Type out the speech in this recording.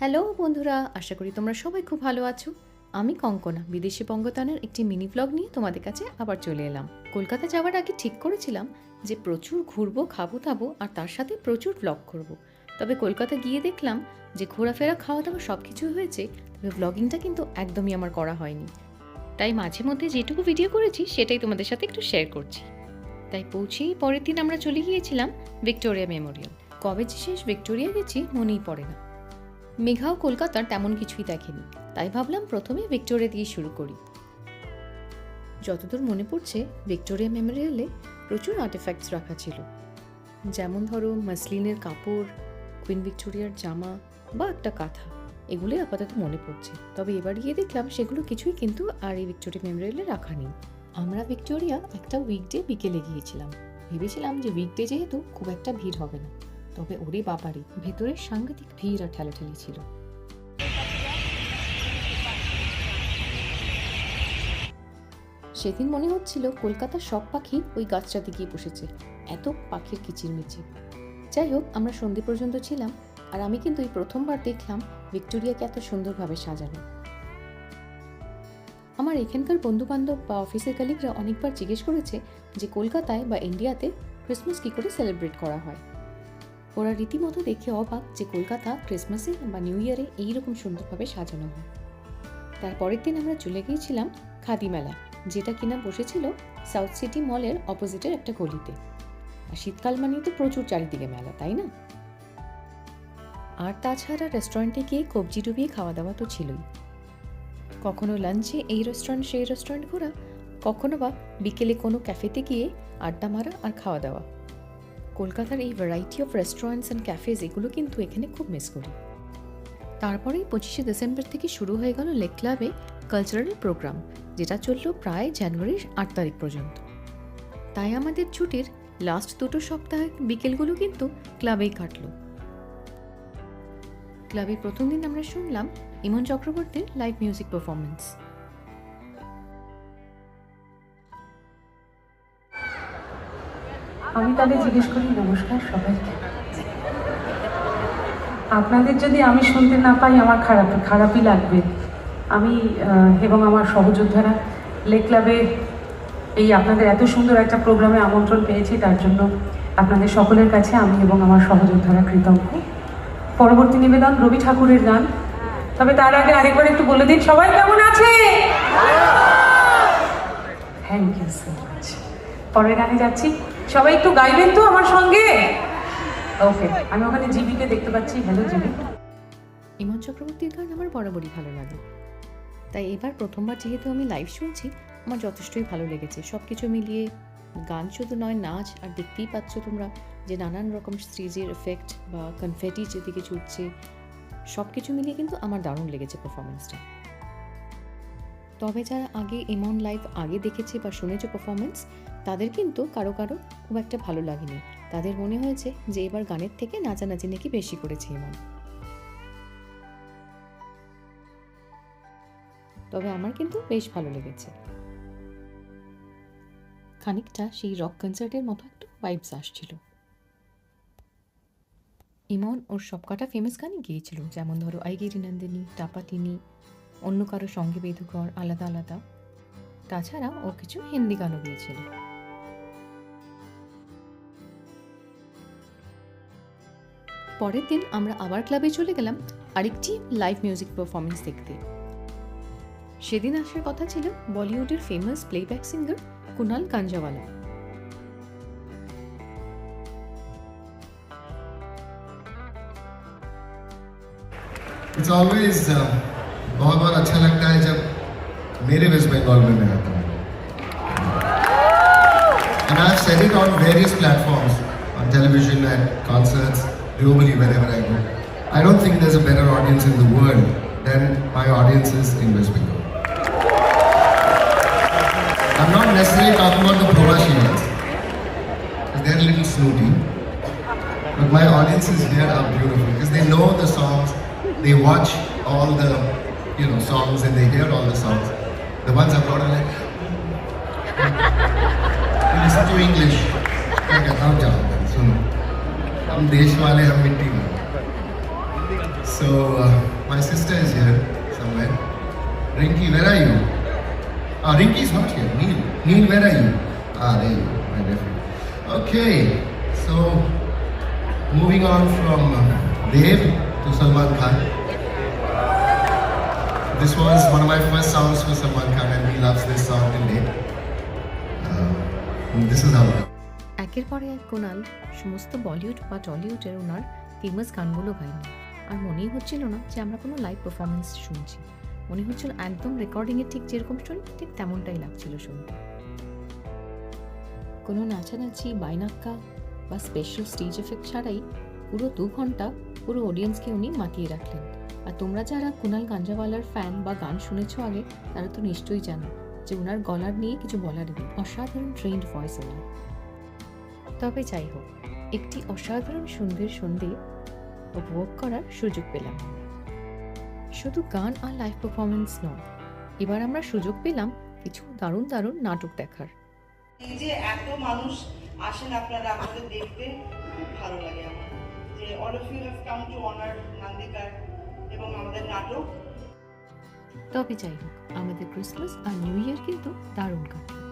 Hello বন্ধুরা, আশা করি তোমরা সবাই খুব ভালো আছো। আমি কঙ্কনা, বিদেশি পঙ্গতানের একটি মিনি ব্লগ নিয়ে তোমাদের কাছে আবার চলে এলাম। কলকাতা যাওয়ার আগে ঠিক করেছিলাম যে প্রচুর ঘুরবো, খাব, দাবো, আর তার সাথে প্রচুর ব্লগ করব। তবে কলকাতা গিয়ে দেখলাম যে ঘোরাফেরা খাওয়া দাওয়া সব কিছুই হয়েছে, তবে ব্লগিংটা কিন্তু একদমই আমার করা হয়নি। তাই মাঝে মধ্যে যেটুকু ভিডিও করেছি, সেটাই তোমাদের সাথে একটু শেয়ার করছি। তাই পৌঁছেই পরের দিন আমরা চলে গিয়েছিলাম ভিক্টোরিয়া মেমোরিয়াল। কবে যে শেষ ভিক্টোরিয়া গেছি, মনেই পড়ে না। মেঘাও কলকাতার তেমন কিছুই দেখেনি। তাই ভাবলাম প্রথমে ভিক্টোরিয়া দিয়ে শুরু করি। যতদূর মনে পড়ছে, ভিক্টোরিয়া মেমোরিয়ালে প্রচুর আর্টিফ্যাক্টস রাখা ছিল। যেমন ধরো, মাসলিনের কাপড় কুইন ভিক্টোরিয়ার জামা বা একটা কাঁথা। এগুলোই আপাতত মনে পড়ছে। তবে এবার গিয়ে দেখলাম সেগুলো কিছুই কিন্তু আর এই ভিক্টোরিয়া মেমোরিয়ালে রাখা নেই। আমরা ভিক্টোরিয়া একটা উইকডে বিকেলে গিয়েছিলাম। ভেবেছিলাম যে উইকডে যেহেতু খুব একটা ভিড় হবে না। তবে ওরে বাবারে, ভেতরে সাংঘাতিক ভিড় আর ঠেলাঠেলি ছিল। সেদিন মনে হচ্ছিল কলকাতার সব পাখি ওই গাছটাতে গিয়ে বসেছে, এত পাখির কিচিরমিচির। যাই হোক, আমরা সন্ধে পর্যন্ত ছিলাম, আর আমি কিন্তু এই প্রথমবার দেখলাম ভিক্টোরিয়াকে এত সুন্দরভাবে সাজানো। আমার এখানকার বন্ধু বান্ধব বা অফিসের কালিগরা অনেকবার জিজ্ঞেস করেছে যে কলকাতায় বা ইন্ডিয়াতে ক্রিসমাস কী করে সেলিব্রেট করা হয়। ওরা রীতিমতো দেখে অবাক যে কলকাতা, ক্রিসমাসে বা নিউ ইয়ারে এইরকম সুন্দরভাবে সাজানো হয়। তারপরের দিন আমরা চলে গিয়েছিলাম খাদি মেলা, যেটা কিনা বসেছিল সাউথ সিটি মলের অপোজিটের একটা গলিতে। আর শীতকাল মানেই তো প্রচুর চারিদিকে মেলা, তাই না? আর তাছাড়া রেস্টুরেন্টে গিয়ে কবজি ডুবিয়ে খাওয়া দাওয়া তো ছিলই। কখনো লাঞ্চে এই রেস্টুরেন্ট সেই রেস্টুরেন্ট ঘোরা, কখনো বা বিকেলে কোনো ক্যাফেতে গিয়ে আড্ডা মারা আর খাওয়া দাওয়া কলকাতার এই variety of restaurants and cafes এগুলো কিন্তু এখানে খুব মিস করি। তারপরেই পঁচিশে ডিসেম্বর থেকে শুরু হয়ে গেল লেক ক্লাবে কালচারাল প্রোগ্রাম যেটা চলল প্রায় জানুয়ারির আট তারিখ পর্যন্ত। তাই আমাদের ছুটির লাস্ট দুটো সপ্তাহে বিকেলগুলো কিন্তু ক্লাবেই কাটলো। ক্লাবে প্রথম দিন আমরা শুনলাম ইমন চক্রবর্তীর লাইভ মিউজিক পারফরমেন্স আমি তাহলে জিজ্ঞেস করি, নমস্কার সবাইকে আপনাদের যদি আমি শুনতে না পাই, আমার খারাপ, খারাপই লাগবে। আমি এবং আমার সহযোদ্ধারা লেক ক্লাবে এই আপনাদের এত সুন্দর একটা প্রোগ্রামে আমন্ত্রণ পেয়েছি, তার জন্য আপনাদের সকলের কাছে আমি এবং আমার সহযোদ্ধারা কৃতজ্ঞ। পরবর্তী নিবেদন, রবি ঠাকুরের গান। তবে তার আগে আরেকবার একটু বলে দিন, সবাই কেমন আছে? থ্যাংক ইউ সো মাচ পরের গানে যাচ্ছি। সবাই একটু গাইবেন তো আমার সঙ্গে? ওকে আমি ওখানে জিবিকে দেখতে পাচ্ছি। হ্যালো জিবি ইমন চক্রবর্তীর গান আমার বরাবরই ভালো লাগে। তাই এবার প্রথমবার যেহেতু আমি লাইভ শুনছি, আমার যথেষ্টই ভালো লেগেছে। সব কিছু মিলিয়ে গান শুধু নয়, নাচ আর দেখতেই পাচ্ছ তোমরা যে নানান রকম স্টেজের এফেক্ট বা কনফেটি যেদিকে ছুটছে সব কিছু মিলিয়ে কিন্তু আমার দারুণ লেগেছে পারফরমেন্সটা তবে যারা আগে এমন লাইভ আগে দেখেছে বা শুনেছে পারফরমেন্স তাদের কিন্তু কারও কারও খুব একটা ভালো লাগেনি। তাদের মনে হয়েছে যে এবার গানের থেকে নাচানাচি নাকি বেশি করেছে এমন তবে আমার কিন্তু বেশ ভালো লেগেছে। খানিকটা সেই রক কনসার্টের মতো একটু ভাইবস আসছিল। ইমন ওর সবকটা ফেমাস গানই গিয়েছিল, যেমন ধরো আইগিরি নন্দিনী টাপাতিনি অন্য কারও সঙ্গে বেদুকর আলাদা আলাদা। তাছাড়া ও কিছু হিন্দি গানও গিয়েছিল। পরের দিন আমরা আবার ক্লাবে চলে গেলাম আরেকটি লাইভ মিউজিক পারফরমেন্স দেখতে সেদিন আসার কথা ছিল বলিউডের famous playback singer Kunal Ganjawala it's always बहुत बहुत अच्छा लगता है जब मेरे वेस्ट बंगाल में मैं आता हूँ And I've said it on various platforms, on television and concerts, globally wherever I go. I don't think there's a better audience in the world than my audiences in West Bengal. I'm not necessarily talking about the Provashians, they're a little snooty. But my audiences here are beautiful because they know the songs, they watch all the you know songs and they hear all the songs. The ones abroad are like, they listen to English. Like, I can't so, हम देश वाले हम मिट्टी में So, uh, my sister is here somewhere. Rinky, where are you? Ah, Rinky's not here. Neil. Neil, where are you? Ah, there you are, my nephew. Okay, so moving on from uh, Dev to Salman Khan. This was one of my first songs for Salman Khan, and he loves this song till date. Uh, this is how it goes. একের পরে এক কোনাল সমস্ত বলিউড বা টলিউডের ওনার famous গানগুলো গাইলেন আর মনেই হচ্ছিল না যে আমরা কোনো লাইভ পারফরমেন্স শুনছি। মনে হচ্ছিল একদম রেকর্ডিংয়ে ঠিক যেরকম শুনি, ঠিক তেমনটাই লাগছিল শুনতে। কোনো নাচানাচি বাইনাক্কা বা স্পেশাল স্টেজ এফেক্ট ছাড়াই পুরো দু ঘণ্টা পুরো অডিয়েন্সকে উনি মাতিয়ে রাখলেন। আর তোমরা যারা কুনাল গাঞ্জাওয়ালার ফ্যান বা গান শুনেছো আগে, তারা তো নিশ্চয়ই জানো যে ওনার গলার নিয়ে কিছু বলার নেই। অসাধারণ ট্রেন্ড ভয়েস ওনার তবে যাই হোক একটি অসাধারণ সুন্দর সন্ধে উপভোগ করার সুযোগ পেলাম। শুধু গান আর লাইভ পারফরমেন্স নয় এবার আমরা সুযোগ পেলাম কিছু দারুণ দারুণ নাটক দেখার। এই যে এত মানুষ আসেন আপনারা আমাদের খুব ভালো লাগে আমার। যে all of you have come to honour Nandikar এবং আমাদের নাটক। তবে যাই হোক আমাদের ক্রিসমাস আর নিউ ইয়ার কিন্তু দারুণ কাটল